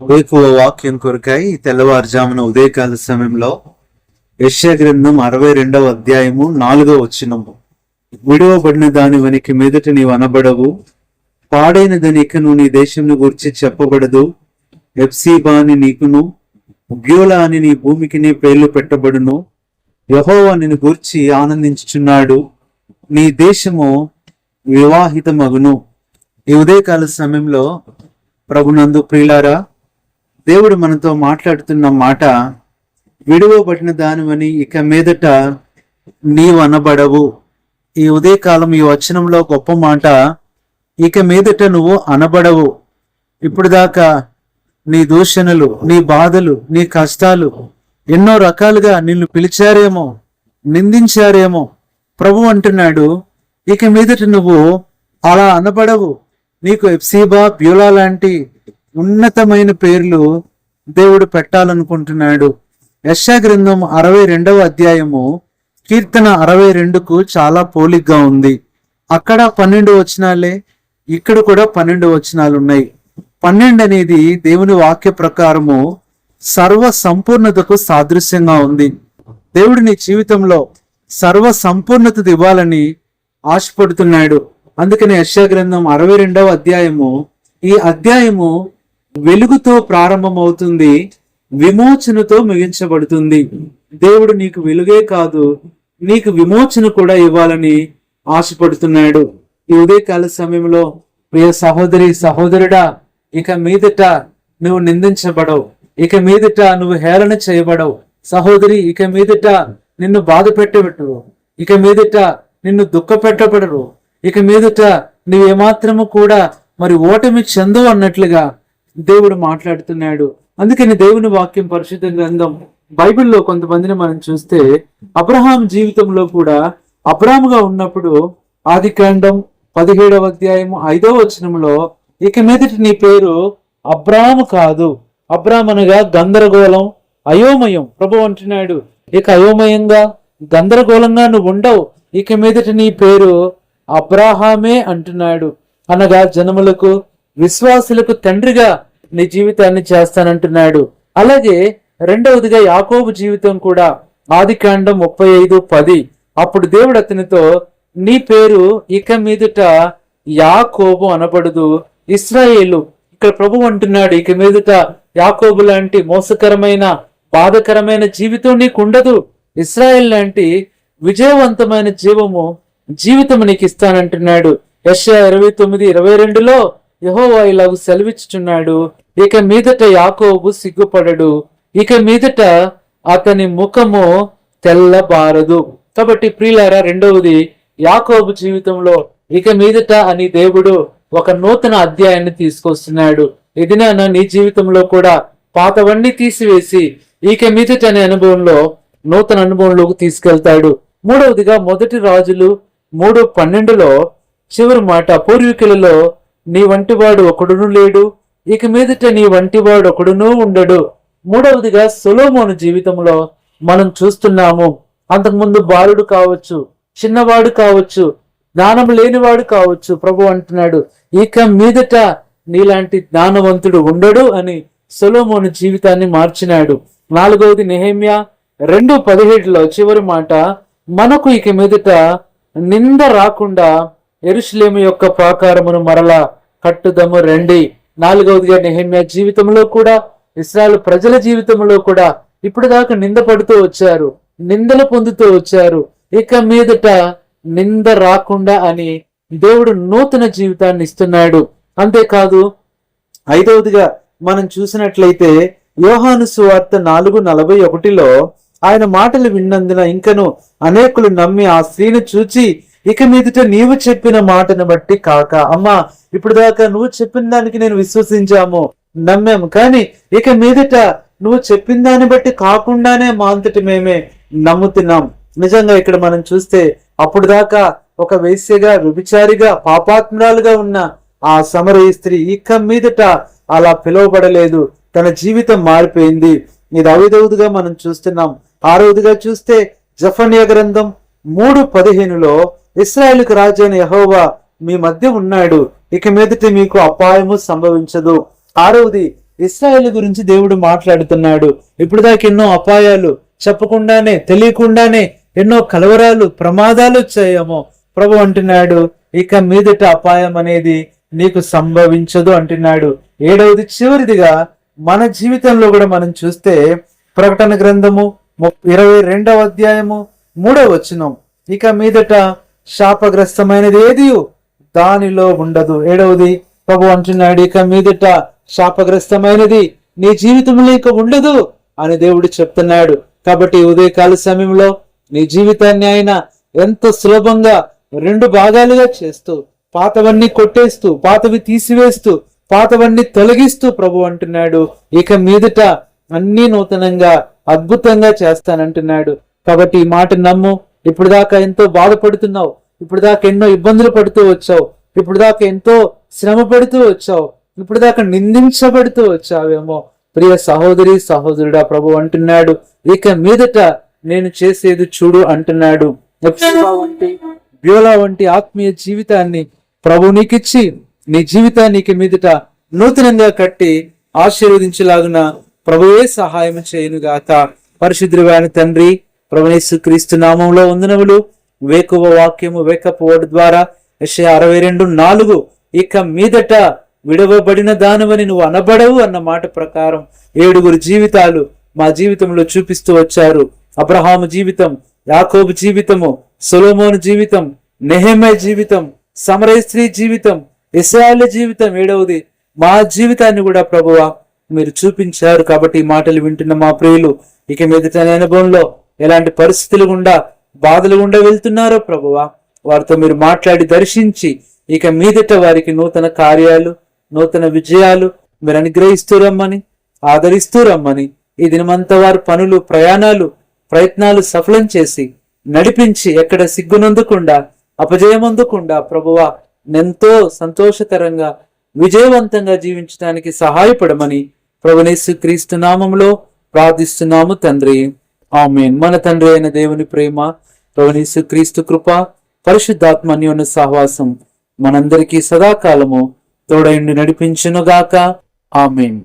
ఉదయపువ వాక్యం కొరకై తెల్లవారుజామున ఉదయకాల సమయంలో యెషయా గ్రంథం అరవై రెండవ అధ్యాయము నాలుగవ వచ్చినము విడువబడిన దాని వనికి మీదట నీవు అనబడవు. పాడైనదని ఇకను నీ దేశంను గురించి చెప్పబడదు. ఎఫ్సీబా అని నీకును ఉగ్యోలా అని నీ భూమికి నీ పేర్లు పెట్టబడును. యహోవా నిన్ను గూర్చి ఆనందించుచున్నాడు. నీ దేశము వివాహితమగును. ఈ ఉదయకాల సమయంలో ప్రభునందు ప్రియులారా దేవుడు మనతో మాట్లాడుతున్న మాట విడువబడిన దానివని ఇక మీదట నీవు అనబడవు. ఈ ఉదయకాలం ఈ వచనంలో గొప్ప మాట ఇక మీదట నువ్వు అనబడవు. ఇప్పుడు దాకా నీ దూషణలు నీ బాధలు నీ కష్టాలు ఎన్నో రకాలుగా నిన్ను పిలిచారేమో నిందించారేమో. ప్రభు అంటున్నాడు ఇక మీదట నువ్వు అలా అనబడవు. నీకు ఎఫ్సీబా బ్యూలా లాంటి ఉన్నతమైన పేర్లు దేవుడు పెట్టాలనుకుంటున్నాడు. యశా గ్రంథం అరవై రెండవ అధ్యాయము కీర్తన అరవై రెండుకు చాలా పోలిగ్గా ఉంది. అక్కడ పన్నెండు వచనాలే ఇక్కడ కూడా పన్నెండు వచనాలు ఉన్నాయి పన్నెండు అనేది దేవుని వాక్య ప్రకారము సర్వ సంపూర్ణతకు సాదృశ్యంగా ఉంది. దేవుడు నీ జీవితంలో సర్వ సంపూర్ణత ఇవ్వాలని ఆశపడుతున్నాడు. అందుకని యశా గ్రంథం అరవై రెండవ అధ్యాయము ఈ అధ్యాయము వెలుగుతో ప్రారంభమవుతుంది విమోచనతో ముగించబడుతుంది. దేవుడు నీకు వెలుగే కాదు నీకు విమోచన కూడా ఇవ్వాలని ఆశపడుతున్నాడు. ఈ ఉదయకాల సమయంలో ప్రియ సహోదరి సహోదరుడా ఇక మీదట నువ్వు నిందించబడవు. ఇక మీదట నువ్వు హేళన చేయబడవు. సహోదరి ఇక మీదట నిన్ను బాధ పెట్టబెట్టరు. ఇక మీదట నిన్ను దుఃఖ పెట్టబడరు. ఇక మీదట నువ్వు ఏమాత్రము కూడా మరి ఓటమి చెందు అన్నట్లుగా దేవుడు మాట్లాడుతున్నాడు. అందుకని దేవుని వాక్యం పరిశుద్ధ గ్రంథం బైబిల్లో కొంతమందిని మనం చూస్తే అబ్రహాం జీవితంలో కూడా అబ్రాముగా ఉన్నప్పుడు ఆది కాండం పదిహేడవ అధ్యాయము ఐదవ వచనంలో ఇక మీదటి నీ పేరు అబ్రాము కాదు. అబ్రామ్ అనగా గందరగోళం అయోమయం. ప్రభు అంటున్నాడు ఇక అయోమయంగా గందరగోళంగా నువ్వు ఉండవు. ఇక మీదటి నీ పేరు అబ్రాహామే అంటున్నాడు. అనగా జనములకు విశ్వాసులకు తండ్రిగా నీ జీవితాన్ని చేస్తానంటున్నాడు. అలాగే రెండవదిగా యాకోబు జీవితం కూడా ఆది కాండం ముప్పై ఐదు పది. అప్పుడు దేవుడు అతనితో నీ పేరు ఇక మీదుట యాకోబు అనబడదు ఇస్రాయేలు. ఇక్కడ ప్రభు అంటున్నాడు ఇక మీదుట యాకోబు లాంటి మోసకరమైన బాధకరమైన జీవితం నీకు ఉండదు ఇస్రాయేల్ లాంటి విజయవంతమైన జీవము జీవితం నీకు ఇస్తానంటున్నాడు యశ ఇరవై తొమ్మిది ఇరవై రెండులో యహోవా ఇలాగ సెలవిచ్చుచున్నాడు. ఇక మీదట యాకోబు సిగ్గుపడడు. ఇక మీదట అతని ముఖము తెల్లబారదు. కాబట్టి ప్రియులారా రెండవది యాకోబు జీవితంలో ఇక మీదట అని దేవుడు ఒక నూతన అధ్యాయాన్ని తీసుకొస్తున్నాడు. ఇది నాన్న నీ జీవితంలో కూడా పాతవన్నీ తీసివేసి ఇక మీదట అనే అనుభవంలో నూతన అనుభవంలోకి తీసుకెళ్తాడు. మూడవదిగా మొదటి రాజులు మూడు పన్నెండులో చివరి మాట పూర్వీకులలో నీ వంటివాడు ఒకడును లేడు ఇక మీదట నీ వంటివాడు ఒకడునూ ఉండడు. మూడవదిగా సొలోమోను జీవితంలో మనం చూస్తున్నాము అంతకుముందు బాలుడు కావచ్చు చిన్నవాడు కావచ్చు జ్ఞానం లేనివాడు కావచ్చు ప్రభు అంటున్నాడు ఇక మీదట నీలాంటి జ్ఞానవంతుడు ఉండడు అని సొలోమోను జీవితాన్ని మార్చినాడు. నాలుగవది నెహేమ్యా రెండు పదిహేడులో చివరి మాట మనకు ఇక మీదట నింద రాకుండా ఎరుషులేము యొక్క ప్రాకారమును మరలా కట్టుదము రండి. నాలుగవదిగా నెహమ్యా జీవితంలో కూడా ఇస్రాయల్ ప్రజల జీవితంలో కూడా ఇప్పుడు దాకా నింద పడుతూ వచ్చారు నిందలు పొందుతూ వచ్చారు. ఇక మీదట నింద రాకుండా అని దేవుడు నూతన జీవితాన్ని ఇస్తున్నాడు. అంతేకాదు ఐదవదిగా మనం చూసినట్లయితే యోహాను సువార్త నాలుగు నలభై ఒకటిలో ఆయన మాటలు విన్నందున ఇంకను అనేకులు నమ్మి ఆ స్త్రీని చూచి ఇక మీదట నీవు చెప్పిన మాటను బట్టి కాక అమ్మా ఇప్పుడు దాకా నువ్వు చెప్పిన దానికి నేను విశ్వసించాము నమ్మాము కానీ ఇక మీదట నువ్వు చెప్పిన దాన్ని బట్టి కాకుండానే మా అంతటి మేమే నమ్ముతున్నాం. నిజంగా ఇక్కడ మనం చూస్తే అప్పుడు దాకా ఒక వేశ్యగా వ్యభిచారిగా పాపాత్మరాలుగా ఉన్న ఆ సమర స్త్రీ ఇక మీదట అలా పిలువబడలేదు. తన జీవితం మారిపోయింది. ఇది ఐదవదిగా మనం చూస్తున్నాం. ఆరవదిగా చూస్తే జఫన్య గ్రంథం మూడు పదిహేనులో ఇస్రాయేల్కి రాజైన యహోవా మీ మధ్య ఉన్నాడు. ఇక మీదటి మీకు అపాయము సంభవించదు. ఆరవది ఇస్రాయేల్ గురించి దేవుడు మాట్లాడుతున్నాడు. ఇప్పుడు దాకా ఎన్నో అపాయాలు చెప్పకుండానే తెలియకుండానే ఎన్నో కలవరాలు ప్రమాదాలు వచ్చాయేమో ప్రభు అంటున్నాడు. ఇక మీదట అపాయం అనేది నీకు సంభవించదు అంటున్నాడు. ఏడవది చివరిదిగా మన జీవితంలో కూడా మనం చూస్తే ప్రకటన గ్రంథము ఇరవై రెండవ అధ్యాయము మూడో వచనం. ఇక మీదట శాపగ్రస్తమైనది ఏది? దానిలో ఉండదు. ఏడవది ప్రభు అంటున్నాడు ఇక మీదట శాపగ్రస్తమైనది నీ జీవితంలో ఇక ఉండదు అని దేవుడు చెప్తున్నాడు. కాబట్టి ఉదయకాల సమయంలో నీ జీవితాన్ని ఆయన ఎంత సులభంగా రెండు భాగాలుగా చేస్తూ పాతవన్నీ కొట్టేస్తూ పాతవి తీసివేస్తూ పాతవన్నీ తొలగిస్తూ ప్రభు అంటున్నాడు. ఇక మీదట అన్ని నూతనంగా అద్భుతంగా చేస్తానంటున్నాడు. కాబట్టి ఈ మాట నమ్ము. ఇప్పుడు దాకా ఎంతో బాధపడుతున్నావు. ఇప్పుడు దాకా ఎన్నో ఇబ్బందులు పడుతూ వచ్చావు. ఇప్పుడు దాకా ఎంతో శ్రమ పడుతూ వచ్చావు. ఇప్పుడు దాకా నిందించబడుతూ వచ్చావేమో. ప్రియ సహోదరి సహోదరుడా ప్రభు అంటున్నాడు. ఇక మీదట నేను చేసేది చూడు అంటున్నాడు. వంటి బ్యోలా వంటి ఆత్మీయ జీవితాన్ని ప్రభు నీకిచ్చి నీ జీవితాన్ని ఇక మీదట నూతనంగా కట్టి ఆశీర్వదించలాగున ప్రభువే సహాయం చేయనుగాక. పరిశుద్ధుడైన తండ్రి ప్రభునేసు క్రీస్తు నామంలో వందనములు. వేకువ వాక్యము వేకపు ఓటు ద్వారా యెషయా అరవై రెండు నాలుగు. ఇక మీదట విడవబడిన దానివని నువ్వు అనబడవు అన్న మాట ప్రకారం ఏడుగురు జీవితాలు మా జీవితంలో చూపిస్తూ వచ్చారు. అబ్రహాము జీవితం యాకోబు జీవితము సొలోమోను జీవితం నెహమే జీవితం సమరయ స్త్రీ జీవితం ఇస్రాయల్ జీవితం ఏడవది. మా జీవితాన్ని కూడా ప్రభువా మీరు చూపించారు కాబట్టి ఈ మాటలు వింటున్న మా ప్రియులు. ఇక మీదట అనుభవంలో ఎలాంటి పరిస్థితులు గుండా బాధలు గుండా వెళ్తున్నారో ప్రభువా? వారితో మీరు మాట్లాడి దర్శించి ఇక మీదట వారికి నూతన కార్యాలు నూతన విజయాలు మీరు అనుగ్రహిస్తూ రమ్మని ఆదరిస్తూ రమ్మని. ఈ దినమంతా వారి పనులు ప్రయాణాలు ప్రయత్నాలు సఫలం చేసి నడిపించి ఎక్కడ సిగ్గునందకుండా అపజయమందకుండా ప్రభువా ఎంతో సంతోషకరంగా విజయవంతంగా జీవించడానికి సహాయపడమని ప్రభునేసు క్రీస్తు నామంలో ప్రార్థిస్తున్నాము తండ్రి. ఆమెన్. మన తండ్రి అయిన దేవుని ప్రేమ ప్రభునేసు క్రీస్తు కృప పరిశుద్ధాత్మ అన్యోన్య సహవాసం మనందరికీ సదాకాలము తోడైండి నడిపించునుగాక. ఆమెన్.